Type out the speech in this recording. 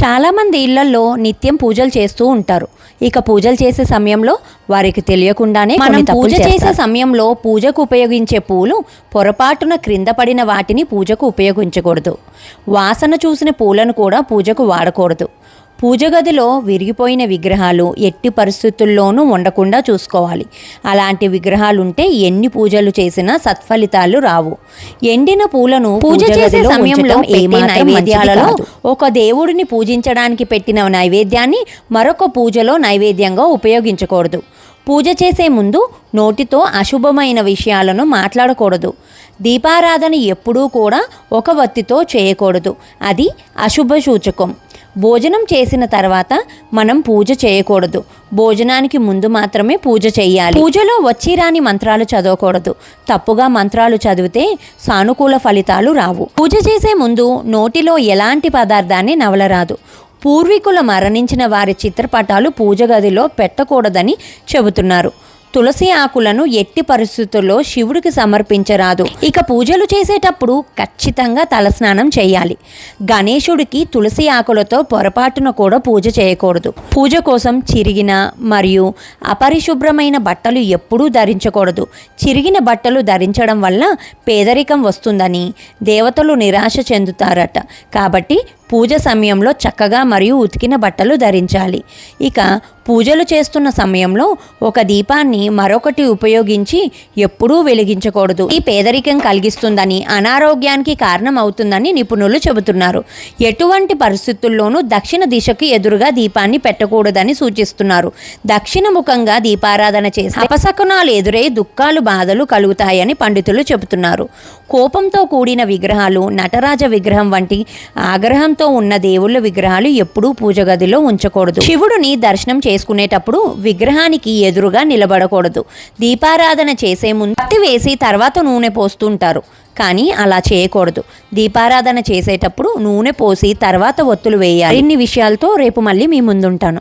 చాలామంది ఇళ్ళలో నిత్యం పూజలు చేస్తూ ఉంటారు. ఇక పూజలు చేసే సమయంలో వారికి తెలియకుండానే మనం పూజ చేసే సమయంలో పూజకు ఉపయోగించే పూలు పొరపాటున క్రింద పడిన వాటిని పూజకు ఉపయోగించకూడదు. వాసన చూసిన పూలను కూడా పూజకు వాడకూడదు. పూజ గదిలో విరిగిపోయిన విగ్రహాలు ఎట్టి పరిస్థితుల్లోనూ ఉండకుండా చూసుకోవాలి. అలాంటి విగ్రహాలు ఉంటే ఎన్ని పూజలు చేసినా సత్ఫలితాలు రావు. ఎండిన పూలను పూజ చేసే సమయంలో నైవేద్యాలలో ఒక దేవుడిని పూజించడానికి పెట్టిన నైవేద్యాన్ని మరొక పూజలో నైవేద్యంగా ఉపయోగించకూడదు. పూజ చేసే ముందు నోటితో అశుభమైన విషయాలను మాట్లాడకూడదు. దీపారాధన ఎప్పుడూ కూడా ఒక వత్తితో చేయకూడదు. అది అశుభ సూచకం. భోజనం చేసిన తర్వాత మనం పూజ చేయకూడదు. భోజనానికి ముందు మాత్రమే పూజ చేయాలి పూజలో వచ్చి రాని మంత్రాలు చదవకూడదు. తప్పుగా మంత్రాలు చదివితే సానుకూల ఫలితాలు రావు. పూజ చేసే ముందు నోటిలో ఎలాంటి పదార్థాన్ని నవలరాదు. పూర్వీకుల మరణించిన వారి చిత్రపటాలు పూజ గదిలో పెట్టకూడదని చెబుతున్నారు. తులసి ఆకులను ఎట్టి పరిస్థితుల్లో శివుడికి సమర్పించరాదు. ఇక పూజలు చేసేటప్పుడు ఖచ్చితంగా తలస్నానం చేయాలి. గణేశుడికి తులసి ఆకులతో పొరపాటున కూడా పూజ చేయకూడదు. పూజ కోసం చిరిగిన మరియు అపరిశుభ్రమైన బట్టలు ఎప్పుడూ ధరించకూడదు. చిరిగిన బట్టలు ధరించడం వల్ల పేదరికం వస్తుందని దేవతలు నిరాశ చెందుతారట. కాబట్టి పూజ సమయంలో చక్కగా మరియు ఉతికిన బట్టలు ధరించాలి. ఇక పూజలు చేస్తున్న సమయంలో ఒక దీపాన్ని మరొకటి ఉపయోగించి ఎప్పుడూ వెలిగించకూడదు. ఈ పేదరికం కలిగిస్తుందని అనారోగ్యానికి కారణం అవుతుందని నిపుణులు చెబుతున్నారు. ఎటువంటి పరిస్థితుల్లోనూ దక్షిణ దిశకు ఎదురుగా దీపాన్ని పెట్టకూడదని సూచిస్తున్నారు. దక్షిణ ముఖంగా దీపారాధన చేసి అపశకునాలు ఎదురై దుఃఖాలు బాధలు కలుగుతాయని పండితులు చెబుతున్నారు. కోపంతో కూడిన విగ్రహాలు నటరాజ విగ్రహం వంటి ఆగ్రహం విగ్రహంతో ఉన్న దేవుళ్ళ విగ్రహాలు ఎప్పుడూ పూజ గదిలో ఉంచకూడదు. శివుడిని దర్శనం చేసుకునేటప్పుడు విగ్రహానికి ఎదురుగా నిలబడకూడదు. దీపారాధన చేసే ముందు పత్తి వేసి తర్వాత నూనె పోస్తుంటారు. కానీ అలా చేయకూడదు. దీపారాధన చేసేటప్పుడు నూనె పోసి తర్వాత ఒత్తులు వేయాలి. ఇన్ని విషయాలతో రేపు మళ్ళీ మీ ముందుంటాను.